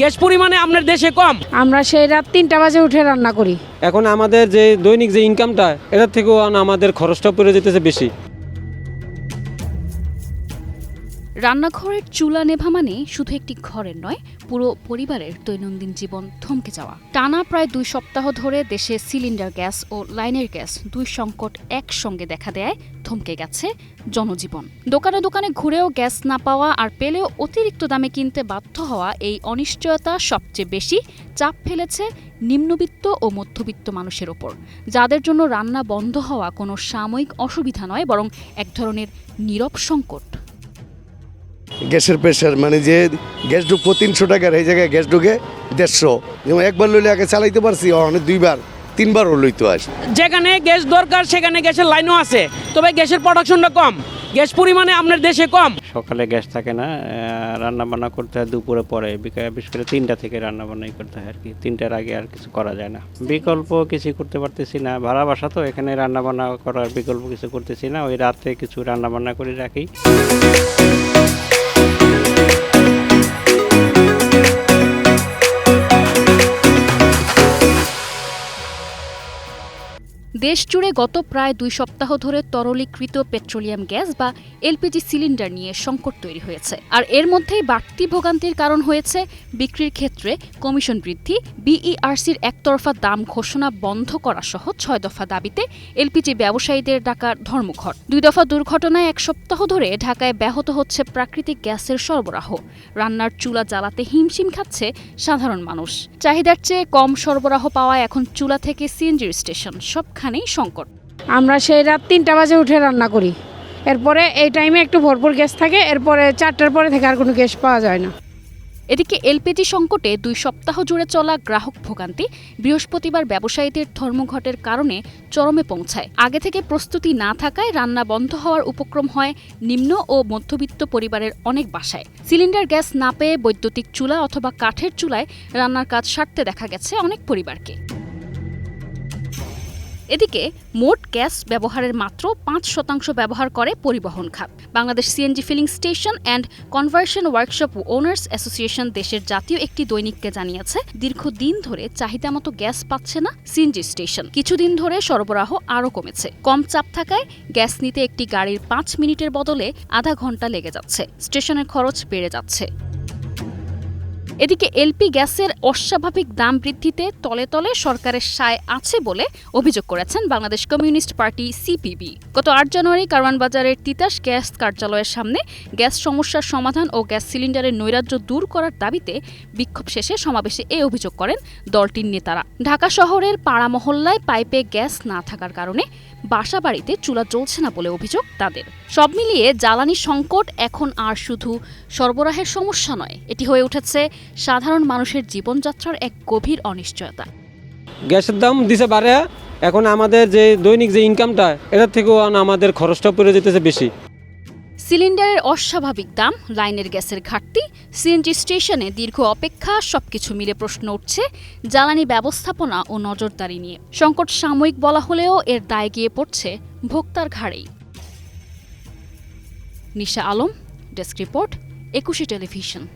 Gas পরিমাণে আপনার দেশে কম? আমরা সেই রাত তিনটা বাজে উঠে রান্না করি। এখন আমাদের যে দৈনিক যে ইনকামটা এটার থেকেও আমাদের খরচটা পড়ে যেতেছে বেশি। রান্নাঘরের চুলা নেভা মানে শুধু একটি ঘরের নয়, পুরো পরিবারের দৈনন্দিন জীবন থমকে যাওয়া। টানা প্রায় দুই সপ্তাহ ধরে দেশে সিলিন্ডার গ্যাস ও লাইনের গ্যাস দুই সংকট একসঙ্গে দেখা দেয় থমকে গেছে জনজীবন। দোকানে দোকানে ঘুরেও গ্যাস না পাওয়া আর পেলেও অতিরিক্ত দামে কিনতে বাধ্য হওয়া এই অনিশ্চয়তা সবচেয়ে বেশি চাপ ফেলেছে নিম্নবিত্ত ও মধ্যবিত্ত মানুষের ওপর। যাদের জন্য রান্না বন্ধ হওয়া কোনো সাময়িক অসুবিধা নয়, বরং এক ধরনের নীরব সংকট। গ্যাসের প্রেশার মানে যে গ্যাস ঢুকবো তিনশো টাকার এই জায়গায় গ্যাস ঢুকে দেড়শো। যেমন একবার লইলে আগে চালাইতে পারছি অনেক দুইবার তিনবারও লইতে আস যেখানে গ্যাস দরকার সেখানে গ্যাসের লাইনও আছে। তবে গ্যাসের প্রোডাকশনটা কম। গ্যাস পরিমাণে আপনার দেশে কম। সকালে গ্যাস থাকে না রান্না বান্না করতে হয় দুপুরে পরে বিশেষ করে তিনটা থেকে রান্না বান্নাই করতে হয় আর কি। তিনটার আগে আর কিছু করা যায় না। বিকল্প কিছু করতে পারতেছি না ভাড়া বাসা তো এখানে রান্না বান্না করার বিকল্প কিছু করতেছি না ওই রাতে কিছু রান্না বান্না করে রাখি। দেশ জুড়ে গত প্রায় দুই সপ্তাহ ধরে তরলীকৃত পেট্রোলিয়াম গ্যাস বা এলপিজি সিলিন্ডার নিয়ে সংকট তৈরি হয়েছে। আর এর মধ্যেই বাড়তি ভোগান্তির কারণ হয়েছে বিক্রির ক্ষেত্রে কমিশন বৃদ্ধি, বিইআরসির একতরফা দাম ঘোষণা বন্ধ করা সহ ছয় দফা দাবিতে এলপিজি ব্যবসায়ীদের ডাকার ধর্মঘট। দুই দফা দুর্ঘটনায় এক সপ্তাহ ধরে ঢাকায় ব্যাহত হচ্ছে প্রাকৃতিক গ্যাসের সরবরাহ। রান্নার চুলা জ্বালাতে হিমশিম খাচ্ছে সাধারণ মানুষ। চাহিদার চেয়ে কম সরবরাহ পাওয়ায় এখন চুলা থেকে সিএনজির স্টেশন সবখানেই সংকট। আমরা সেই রাত তিনটা বাজে উঠে রান্না করি। এরপরে এই টাইমে একটু ভরপুর গ্যাস থাকে এরপরে চারটার পরে থেকে আর কোনো গ্যাস পাওয়া যায় না। এদিকে এলপিজি সংকটে দুই সপ্তাহ জুড়ে চলা গ্রাহক ভোগান্তি বৃহস্পতিবার ব্যবসায়ীদের ধর্মঘটের কারণে চরমে পৌঁছায়। আগে থেকে প্রস্তুতি না থাকায় রান্না বন্ধ হওয়ার উপক্রম হয় নিম্ন ও মধ্যবিত্ত পরিবারের অনেক বাসায়। সিলিন্ডার গ্যাস না পেয়ে বৈদ্যুতিক চুলা অথবা কাঠের চুলায় রান্নার কাজ সারতে দেখা গেছে অনেক পরিবারকে। এদিকে মোট গ্যাস ব্যবহারের মাত্র পাঁচ শতাংশ ব্যবহার করে পরিবহন খাত। Bangladesh CNG filling station and conversion workshop owners association দেশের জাতীয় একটি দৈনিককে জানিয়েছে, দীর্ঘদিন ধরে চাহিদা মতো গ্যাস পাচ্ছে না সিএনজি স্টেশন কিছুদিন ধরে সরবরাহ আরও কমেছে। কম চাপ থাকায় গ্যাস নিতে একটি গাড়ির পাঁচ মিনিটের বদলে আধা ঘণ্টা লেগে যাচ্ছে। স্টেশনের খরচ বেড়ে যাচ্ছে। এদিকে এলপি গ্যাসের অস্বাভাবিক দাম বৃদ্ধিতে তলে তলে সরকারের সায় আছে বলে অভিযোগ করেছেন বাংলাদেশ কমিউনিস্ট পার্টি সিপিবি। গত আট জানুয়ারি কারওয়ান বাজারের তিতাস গ্যাস কার্যালয়ের সামনে গ্যাস সমস্যার সমাধান ও গ্যাস সিলিন্ডারের নৈরাজ্য দূর করার দাবিতে বিক্ষোভ শেষে সমাবেশে এ অভিযোগ করেন দলটির নেতারা। ঢাকা শহরের পাড়া মহল্লায় পাইপে গ্যাস না থাকার কারণে বাসা বাড়িতে চুলা জ্বলছে না বলে অভিযোগ তাদের। সব মিলিয়ে জ্বালানি সংকট এখন আর শুধু সরবরাহের সমস্যা নয়, এটি হয়ে উঠেছে সাধারণ মানুষের জীবনযাত্রার এক গভীর অনিশ্চয়তা। গ্যাসের দাম দিছে বাড়ে এখন আমাদের যে দৈনিক যে ইনকামটা এটার থেকেও আমাদের খরচটা পড়ে যেতেছে বেশি। সিলিন্ডারের অস্বাভাবিক দাম লাইনের গ্যাসের ঘাটতি সিএনজি স্টেশনে দীর্ঘ অপেক্ষা সবকিছু মিলে প্রশ্ন উঠছে জ্বালানি ব্যবস্থাপনা ও নজরদারি নিয়ে। সংকট সাময়িক বলা হলেও এর দায় গিয়ে পড়ছে ভোক্তার ঘাড়েই। Nisha Alam desk report Ekushey television.